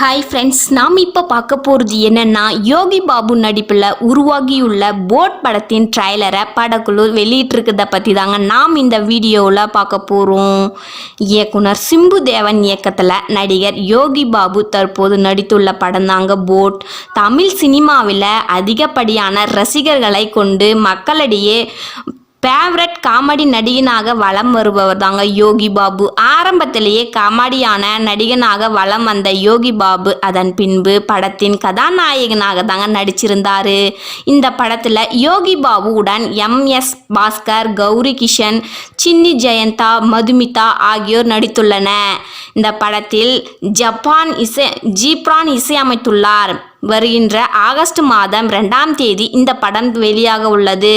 Hi friends நாம் இப்போ பார்க்க போகிறது என்னென்னா யோகி பாபு நடிப்பில் உருவாகியுள்ள போட் படத்தின் ட்ரைலரை படக்குழு வெளியிட்டிருக்கிறத பற்றி தாங்க நாம் இந்த வீடியோவில் பார்க்க போகிறோம் இயக்குனர் சிம்பு தேவன் இயக்கத்தில் நடிகர் யோகி பாபு தற்போது நடித்துள்ள படம் தாங்க போட். தமிழ் சினிமாவில் அதிகப்படியான ரசிகர்களை கொண்டு மக்களிடையே ஃபேவரட் காமெடி நடிகனாக வலம் வருபவர் தாங்க யோகி பாபு. ஆரம்பத்திலேயே காமெடியான நடிகனாக வலம் வந்த யோகி பாபு அதன் பின்பு படத்தின் கதாநாயகனாக தாங்க நடிச்சிருந்தார். இந்த படத்தில் யோகி பாபுவுடன் எம். எஸ். பாஸ்கர் கௌரி கிஷன் சின்னி ஜெயந்தா மதுமிதா ஆகியோர் நடித்துள்ளன இந்த படத்தில் ஜப்பான் இசை ஜீப்ரான் இசையமைத்துள்ளார். வருகின்ற ஆகஸ்ட் மாதம் ரெண்டாம் தேதி இந்த படம் வெளியாக உள்ளது.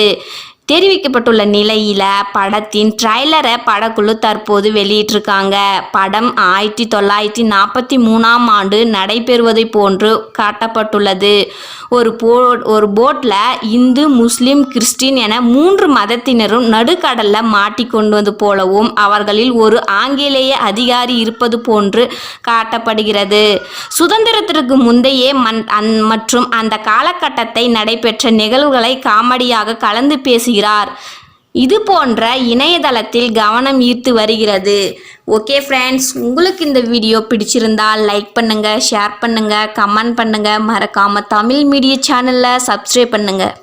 தெரிவிக்கப்பட்டுள்ள நிலையில படத்தின் ட்ரைலரை படக்குழு தற்போது வெளியிட்டிருக்காங்க. படம் ஆயிரத்தி தொள்ளாயிரத்தி நாற்பத்தி மூணாம் ஆண்டு நடைபெறுவதை போன்று காட்டப்பட்டுள்ளது. ஒரு போ ஒரு போட்டில் இந்து முஸ்லிம் கிறிஸ்டின் என மூன்று மதத்தினரும் நடுக்கடலில் மாட்டிக்கொண்டது போலவும் அவர்களில் ஒரு ஆங்கிலேய அதிகாரி இருப்பது போன்று காட்டப்படுகிறது. சுதந்திரத்திற்கு முந்தைய மன் அந் மற்றும் அந்த காலகட்டத்தை நடைபெற்ற நிகழ்வுகளை காமெடியாக கலந்து பேசுகிறார். இது போன்ற இணையதளத்தில் கவனம் ஈர்த்து வருகிறது. ஓகே ஃப்ரெண்ட்ஸ் உங்களுக்கு இந்த வீடியோ பிடிச்சிருந்தால் லைக் பண்ணுங்கள் ஷேர் பண்ணுங்கள் கமெண்ட் பண்ணுங்கள் மறக்காமல் தமிழ் மீடியா சேனலில் சப்ஸ்கிரைப் பண்ணுங்கள்